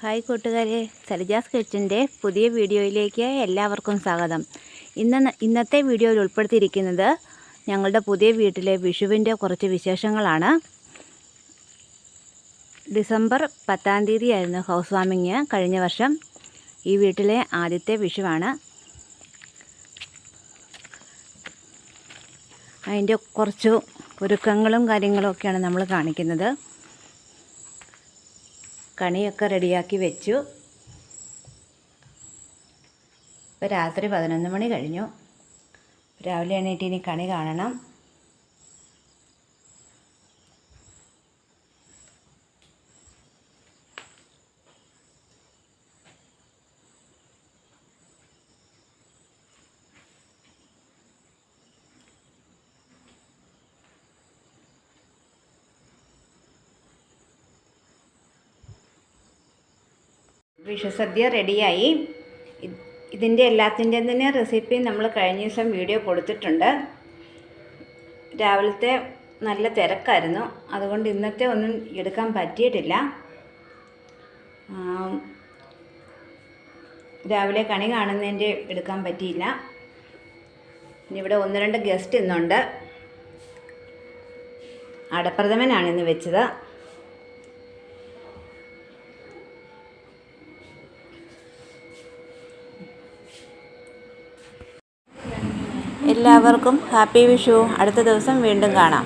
Hi കൂട്ടുകാരെ സലജാസ് കിച്ചന്റെ പുതിയ വീഡിയോയിലേക്ക് എല്ലാവർക്കും സ്വാഗതം. ഇന്ന് ഇന്നത്തെ വീഡിയോയിൽ ഉൾപ്പെടുത്തിയിരിക്കുന്നത് ഞങ്ങളുടെ പുതിയ വീട്ടിലെ വിഷുവിന്റെ കുറച്ച് വിശേഷങ്ങളാണ്. ഡിസംബർ പത്താം തീയതി ആയിരുന്നു ഹൗസ് വാമിങ് കഴിഞ്ഞ വർഷം. ഈ വീട്ടിലെ ആദ്യത്തെ വിഷുവാണ്. അതിന്റെ കുറച്ച് ഒരുക്കങ്ങളും കാര്യങ്ങളും ഒക്കെയാണ് നമ്മൾ കാണിക്കുന്നത്. കണിയൊക്കെ റെഡിയാക്കി വെച്ചു. ഇപ്പോൾ രാത്രി പതിനൊന്ന് മണി കഴിഞ്ഞു. രാവിലെ എണീറ്റ് ഇനി കണി കാണണം. വിഷുസദ്യ റെഡിയായി. ഇത്- ഇതിന്റെ എല്ലാത്തിന്റെയും തന്നെ റെസിപ്പി നമ്മൾ കഴിഞ്ഞ ദിവസം വീഡിയോ കൊടുത്തിട്ടുണ്ട്. രാവിലത്തെ നല്ല തിരക്കായിരുന്നു. അതുകൊണ്ട് ഇന്നത്തെ ഒന്നും എടുക്കാൻ പറ്റിയിട്ടില്ല. രാവിലെ കണി കാണുന്നതിന്റെ എടുക്കാൻ പറ്റിയില്ല. ഇവിടെ ഒന്ന് രണ്ട് ഗസ്റ്റ് ഇന്നുണ്ട്. അടപ്രഥമനാണ് ഇന്ന് വെച്ചത്. എല്ലാവർക്കും ഹാപ്പി വിഷു. അടുത്ത ദിവസം വീണ്ടും കാണാം.